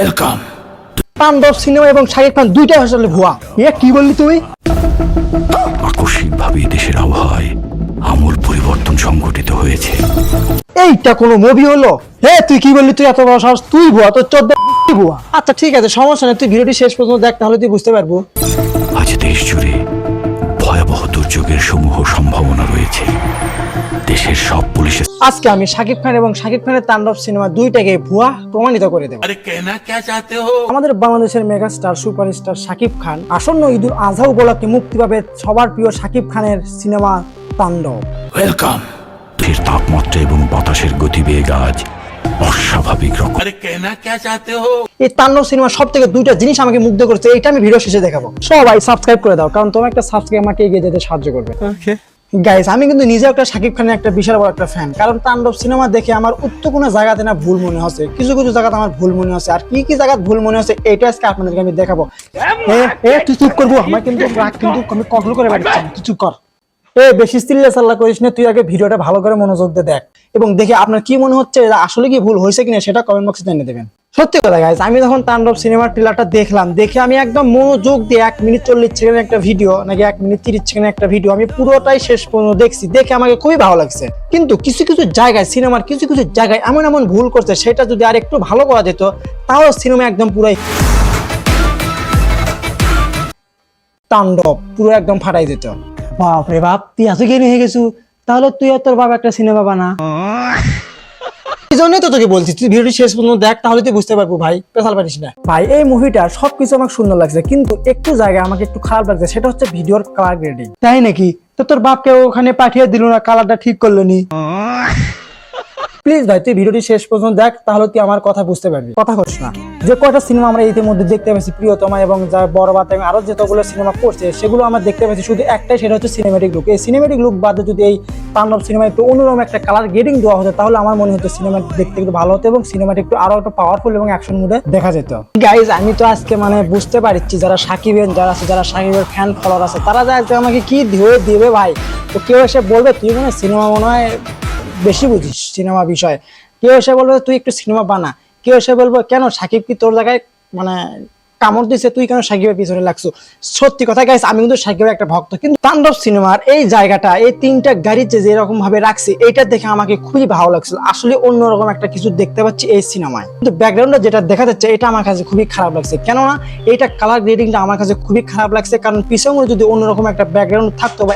Welcome তাণ্ডব cinema এবং শাকিব খান দুইটাই আসলে ভুয়া। এ কি বললি তুই? আকস্মিকভাবে দেশের আবহাওয়ায় আমূল পরিবর্তন সংঘটিত হয়েছে। এইটা কোনো মুভি হলো? হে তুই কি বললি তুই এত বড় সাহস? তুই ভুয়া তোর চোদ্দ ভুয়া। আচ্ছা ঠিক আছে সমস্যা নেই তুই ভিডিওটি শেষ পর্যন্ত দেখ তাহলে তুই বুঝতে পারব। আজ দেশ জুড়ে ভয়াবহ দুর্যোগের সমূহ সম্ভাবনা রয়েছে। দেশের সব আজকে আমি শাকিব খান এবং শাকিব খানের তাণ্ডব সিনেমা দুইটাকে ভুয়া প্রমাণিত করে দেব। আরে কেনা কে হো? আমাদের বাংলাদেশের সুপারস্টার শাকিব খান আসন্ন উপলক্ষে মুক্তি পাবে সবার প্রিয় শাকিব খানের সিনেমা তাণ্ডব। ওয়েলকাম ফির তাপমাত্রা এবং বাতাসের আজ অস্বাভাবিক রকম। আরে কেনা কে হো? এই তাণ্ডব সিনেমা সব থেকে দুইটা জিনিস আমাকে মুগ্ধ করছে এটা আমি ভিডিও শেষে দেখাবো। সবাই সাবস্ক্রাইব করে দাও কারণ তোমার একটা সাবস্ক্রাইব আমাকে এগিয়ে যেতে সাহায্য করবে। ওকে গাইস আমি কিন্তু নিজে একটা শাকিব খানের একটা বিশাল বড় একটা ফ্যান কারণ তাণ্ডব সিনেমা দেখে আমার উত্তর কোনো জায়গাতে না ভুল মনে হচ্ছে। কিছু কিছু জায়গাতে আমার ভুল মনে হচ্ছে। আর কি কি জায়গাতে ভুল মনে হচ্ছে, এটা আজকে আপনাদেরকে আমি দেখাবো। এ তুই চুপ করব, আমার কিন্তু রাগ কিন্তু আমি কন্ট্রোল করে পারছি। তুই চুপ কর। এ, বেশি স্টিল্লে সাল্লা করিস না, তুই আগে ভিডিওটা ভালো করে মনোযোগ দিয়ে দেখ। এবং দেখে আপনার কি মনে হচ্ছে, আসলে কি ভুল হয়েছে কিনা সেটা কমেন্ট বক্সে জানিয়ে দেবেন। সত্যি কথা গাইজ আমি যখন তাণ্ডব সিনেমার ট্রেলারটা দেখলাম, দেখে আমি একদম মনোযোগ দিয়ে এক মিনিট চল্লিশ সেকেন্ডের একটা ভিডিও নাকি এক মিনিট তিরিশ সেকেন্ডের একটা ভিডিও আমি পুরোটাই শেষ পর্যন্ত দেখছি। দেখে আমাকে খুবই ভালো লাগছে। কিন্তু কিছু কিছু জায়গায় সিনেমার কিছু কিছু জায়গায় এমন এমন ভুল করছে, সেটা যদি আর একটু ভালো করা যেত, তাও সিনেমা একদম পুরাই তাণ্ডব, পুরো একদম ফাটাই যেত বাপ রে বাপ, তুই এত জ্ঞানী হয়ে গেছু। তাহলে তুই আর তোর বাবা একটা সিনেমা বানা। এই জন্যই তো তোকে বলছি তুই ভিডিওটি শেষ পর্যন্ত দেখ তাহলে তুই বুঝতে পারব ভাই পেশাল পারিস না। ভাই এই মুভিটা সবকিছু আমার সুন্দর লাগছে কিন্তু একটু জায়গায় আমাকে একটু খারাপ লাগছে সেটা হচ্ছে ভিডিওর কালার গ্রেডিং তাই নাকি? তো তোর বাপকে ওখানে পাঠিয়ে দিল না কালারটা ঠিক করল নি? প্লিজ ভাই, তুই ভিডিওটি শেষ পর্যন্ত দেখ, তাহলে তুই আমার কথা বুঝতে পারবি। কথা করিস না। যে কয়টা সিনেমা আমরা ইতিমধ্যে দেখতে পেয়েছি, প্রিয়তমা এবং যা বড় বাত এবং আরও যতগুলো সিনেমা করছে, সেগুলো আমরা দেখতে পেয়েছি। শুধু একটাই, সেটা হচ্ছে সিনেমেটিক লুক এই সিনেমেটিক লুক বাদে যদি এই তাণ্ডব সিনেমা একটু অন্যরকম একটা কালার গ্রেডিং দেওয়া হতো, তাহলে আমার মনে হতো সিনেমা দেখতে একটু ভালো হতো এবং সিনেমাটি একটু আরও একটু পাওয়ারফুল এবং অ্যাকশন মুডে দেখা যেত। গাইজ আমি তো আজকে মানে বুঝতে পারছি, যারা সাকিবের যারা আছে, যারা সাকিবের ফ্যান ফলোয়ার আছে, তারা যা আমাকে কি ধুয়ে দিবে ভাই? তো কেউ এসে বলবে, তুই মানে সিনেমা মনে হয় বেশি বুঝিস সিনেমা বিষয়ে। কেউ এসে বলবে, তুই একটু সিনেমা বানা। কেউ এসে বলব, কেন সাকিব কি তোর জায়গায় মানে কামড় দিছে? তুই কেন সাকিবের পিছনে লাগছো? সত্যি কথা গাইস আমি কিন্তু সাকিবের একটা ভক্ত, কিন্তু তাণ্ডব সিনেমার এই জায়গাটা, এই তিনটা গাড়িতে যে এরকম ভাবে রাখছে এটা দেখে আমাকে খুবই ভালো লাগছিল। আসলে অন্যরকম একটা কিছু দেখতে পাচ্ছি এই সিনেমায়। কিন্তু ব্যাকগ্রাউন্ডে যেটা দেখা যাচ্ছে, এটা আমার কাছে খুবই খারাপ লাগছে। কেননা, এইটা কালার গ্রেডিংটা আমার কাছে খুবই খারাপ লাগছে। কারণ পিছনে যদি অন্যরকম একটা ব্যাকগ্রাউন্ড থাকতো বা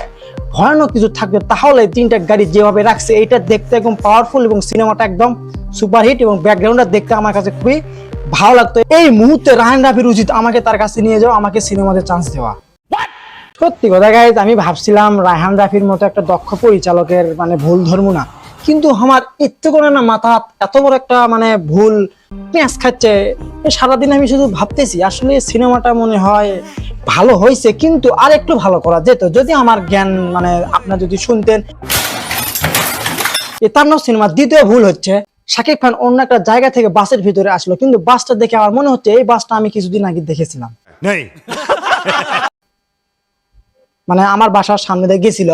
ভয়ানক কিছু থাকবে তাহলে তিনটা গাড়ি যেভাবে রাখছে এটা দেখতে একদম পাওয়ারফুল এবং সিনেমাটা একদম সুপারহিট এবং ব্যাকগ্রাউন্ডটা দেখতে আমার কাছে খুবই ভালো লাগতো। এই মুহূর্তে রাহান রাফির উচিত আমাকে তার কাছে নিয়ে যাওয়া আমাকে সিনেমাতে চান্স দেওয়া। সত্যি কথা গাইজ আমি ভাবছিলাম রায়হান রাফির মতো একটা দক্ষ পরিচালকের মানে ভুল ধর্ম না। কিন্তু আমার ইচ্ছে করে না মাথা এত বড় একটা মানে ভুল পেঁয়াজ খাচ্ছে। সারাদিন আমি শুধু ভাবতেছি আসলে সিনেমাটা মনে হয় ভালো হয়েছে কিন্তু আর একটু ভালো করা যেত। যদি আমার জ্ঞান মানে আপনার যদি শুনতেন। দ্বিতীয় ভুল হচ্ছে শাকিব খান অন্য একটা জায়গা থেকে বাসের ভিতরে আসলো কিন্তু বাসটা দেখে আমার মনে হচ্ছে এই বাসটা আমি কিছুদিন আগে দেখেছিলাম। মানে আমার বাসার সামনে দিয়ে গেছিল।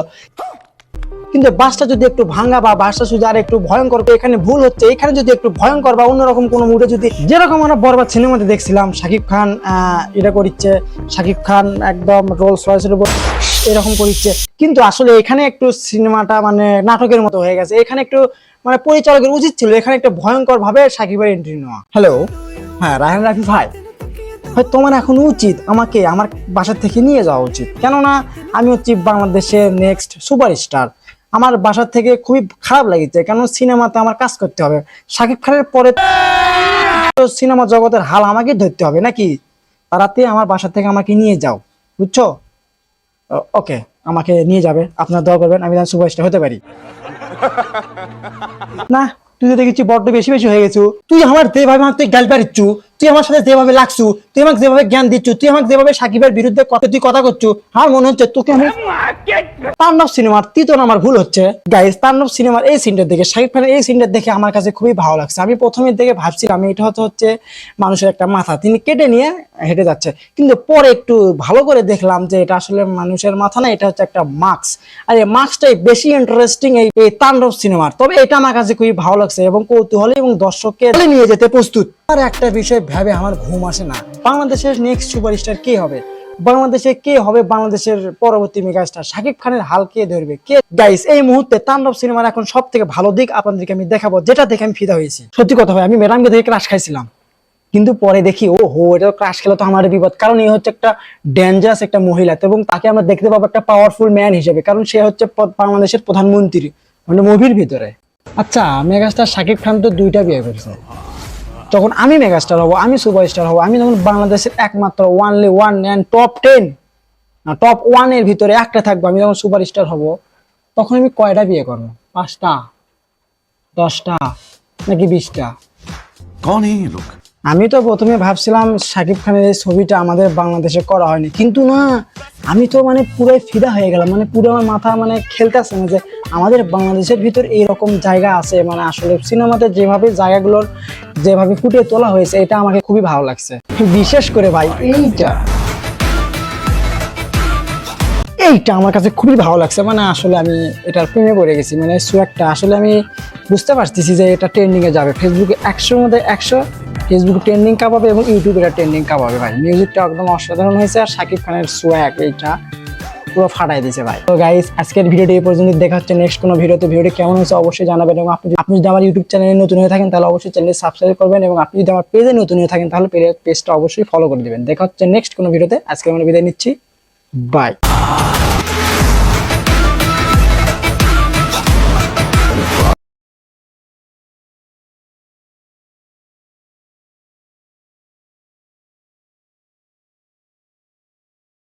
কিন্তু বাসটা যদি একটু ভাঙা বা বাসটা যদি আর একটু ভয়ঙ্কর এখানে ভুল হচ্ছে, এখানে যদি একটু ভয়ঙ্কর বা অন্যরকম কোনো মুডে যদি যেরকম আমরা বরবাদ সিনেমাতে দেখছিলাম, শাকিব খান এটা করিচ্ছে, শাকিব খান একদম রোলস রয়েসের উপর এরকম করিচ্ছে। কিন্তু আসলে এখানে একটু সিনেমাটা মানে নাটকের মতো হয়ে গেছে। এখানে একটু মানে পরিচালকের উচিত ছিল, এখানে একটা ভয়ঙ্কর ভাবে সাকিবের এন্ট্রি নেওয়া। হ্যালো হ্যাঁ রায়হান রাফি ভাই। হয় তোমার এখন উচিত আমাকে আমার বাসা থেকে নিয়ে যাওয়া উচিত। কেননা আমি হচ্ছি বাংলাদেশের নেক্সট সুপারস্টার আমার বাসা থেকে খুবই খারাপ লাগছে কেন সিনেমাতে আমার কাজ করতে হবে। শাকিব খানের পরে সিনেমা জগতের হাল আমাকে ধরতে হবে, নাকি? তারাতে আমার বাসা থেকে আমাকে নিয়ে যাও, বুঝছ? ওকে, আমাকে নিয়ে যাবে, আপনার দোয়া করবেন, আমি যেন সুপারস্টার হতে পারি। না, তুই তো দেখেছি বড্ড বেশি বেশি হয়ে গেছো। তুই আমার যেভাবে আমাকে তুই গাল পারিচ্ছু তুই আমার সাথে যেভাবে লাগছু, তুই আমাকে যেভাবে জ্ঞান দিচ্ছু, তুই আমাকে যেভাবে সাকিবের বিরুদ্ধে তুই কথা করছু, আমার মনে হচ্ছে তোকে আমি তাণ্ডব সিনেমার তৃতীয় আমার ভুল হচ্ছে। গাইস তাণ্ডব সিনেমার এই সিনটা দেখে, শাকিব খানের এই সিনটা দেখে আমার কাছে খুবই ভালো লাগছে। আমি প্রথমে দেখে ভাবছিলাম এটা হচ্ছে হচ্ছে মানুষের একটা মাথা। তিনি কেটে নিয়ে হেঁটে যাচ্ছে। কিন্তু পরে একটু ভালো করে দেখলাম যে এটা আসলে মানুষের মাথা না, এটা হচ্ছে একটা মাস্ক। আর এই মাস্কটাই বেশি ইন্টারেস্টিং এই এই তাণ্ডব সিনেমার। তবে এটা আমার কাছে খুবই ভালো লাগছে এবং কৌতূহলী এবং দর্শককে নিয়ে যেতে প্রস্তুত। আর একটা বিষয় ভাবে আমার ঘুম আসে না। বাংলাদেশের নেক্সট সুপারস্টার কে হবে? বাংলাদেশে কে হবে বাংলাদেশের পরবর্তী মেগাস্টার শাকিব খানের হাল কে ধরবে? কে? গাইস এই মুহূর্তে তাণ্ডব সিনেমার এখন সব থেকে ভালো দিক আপনাদেরকে আমি দেখাবো, যেটা দেখে আমি ফিদা হয়েছি। সত্যি কথা ভাই, আমি ম্যাডামকে দেখে ক্রাশ খাইছিলাম। কিন্তু পরে দেখি ও হো এটা ক্রাশ খেলে তো আমার বিপদ। কারণ এই হচ্ছে একটা ডেঞ্জারাস একটা মহিলা এবং তাকে আমরা দেখতে পাবো একটা পাওয়ারফুল ম্যান হিসেবে। কারণ সে হচ্ছে বাংলাদেশের প্রধানমন্ত্রী মানে মুভির ভিতরে। আচ্ছা মেগাস্টার শাকিব খান তো দুইটা বিয়ে করেছে। যখন আমি মেগাস্টার হব আমি সুপারস্টার হব আমি যখন বাংলাদেশের একমাত্র only one and top ten না টপ ওয়ানের ভিতরে একটা থাকব আমি যখন সুপারস্টার হব তখন আমি কয়টা বিয়ে করব? পাঁচটা দশটা নাকি বিশটা? লোক? আমি তো প্রথমে ভাবছিলাম শাকিব খানের এই ছবিটা আমাদের বাংলাদেশে করা হয়নি। কিন্তু না আমি তো মানে পুরো ফিদা হয়ে গেলাম মানে পুরো আমার মাথা মানে খেলতে খেলতেছে না যে আমাদের বাংলাদেশের ভিতর এইরকম জায়গা আছে মানে আসলে সিনেমাতে যেভাবে জায়গাগুলোর যেভাবে ফুটিয়ে তোলা হয়েছে, এটা আমাকে খুবই ভালো লাগছে। বিশেষ করে ভাই, এইটা। এইটা আমার কাছে খুবই ভালো লাগছে মানে আসলে আমি এটার প্রেমে পড়ে গেছি মানে সোয়াগটা আসলে আমি বুঝতে পারতেছি যে এটা ট্রেন্ডিংয়ে যাবে। ফেসবুকে একশোর মধ্যে একশো ফেসবুকে ট্রেন্ডিং কাপাবে এবং ইউটিউবে এটা ট্রেন্ডিং কাপাবে ভাই। মিউজিকটা একদম অসাধারণ হয়েছে আর শাকিব খানের সোয়াগ এইটা পুরো ফাটাই দিয়েছে ভাই। তো গাইস আজকের ভিডিওটি এই পর্যন্ত দেখা হচ্ছে নেক্সট কোনো ভিডিওতে। ভিডিওটি কেমন হয়েছে অবশ্যই জানাবেন এবং আপনি আপনি যদি আমার ইউটিউব চ্যানেলে নতুন হয়ে থাকেন, তাহলে অবশ্যই চ্যানেল সাবস্ক্রাইব করবেন এবং আপনি যদি আমার পেজে নতুন হয়ে থাকেন, তাহলে পেজটা অবশ্যই ফলো করে দিবেন। দেখা হচ্ছে নেক্সট কোনো ভিডিওতে। আজকে আমরা বিদায় নিচ্ছি। বাই